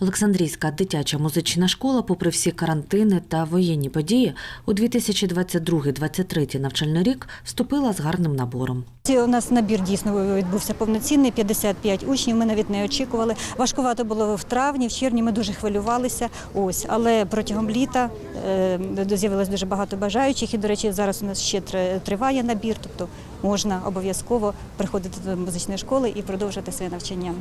Олександрійська дитяча музична школа, попри всі карантини та воєнні події, у 2022-2023 навчальний рік вступила з гарним набором. У нас набір дійсно відбувся повноцінний, 55 учнів. Ми навіть не очікували. Важкувато було в травні, в червні. Ми дуже хвилювалися. Ось, але протягом літа е, з'явилось дуже багато бажаючих. І, до речі, зараз у нас ще тр- триває набір, тобто можна обов'язково приходити до музичної школи і продовжувати своє навчання.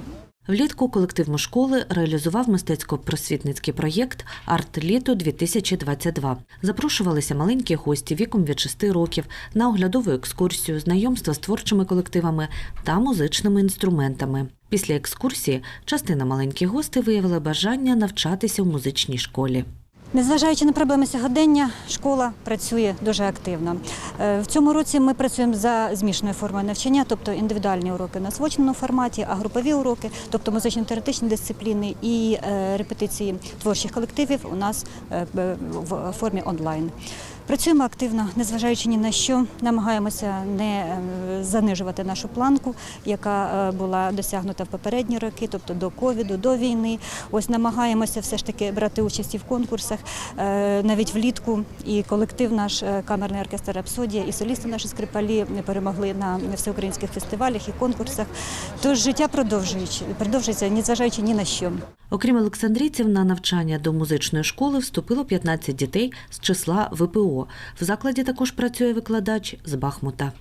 Влітку колектив школи реалізував мистецько-просвітницький проєкт Арт-літо 2022. Запрошувалися маленькі гості віком від 6 років на оглядову екскурсію, знайомство з творчими колективами та музичними інструментами. Після екскурсії частина маленьких гостей виявила бажання навчатися в музичній школі. Незважаючи на проблеми сьогодення, школа працює дуже активно. Е, В цьому році ми працюємо за змішаною формою навчання, тобто індивідуальні уроки на свочному форматі, а групові уроки, тобто музично-теоретичні дисципліни і е, репетиції творчих колективів у нас е, в формі онлайн. Працюємо активно, незважаючи ні на що, намагаємося не е, занижувати нашу планку, яка е, була досягнута в попередні роки, тобто до ковіду, до війни. Ось намагаємося все ж таки брати участь і в конкурсах, е, навіть влітку. І колектив наш камерний оркестр Рапсодія, і солісти наші скрипалі перемогли на всеукраїнських фестивалях і конкурсах. Тож життя продовжується, продовжується, незважаючи ні на що. Окрім олександрійців, на навчання до музичної школи вступило 15 дітей з числа ВПО. В закладі також працює викладач з Бахмута.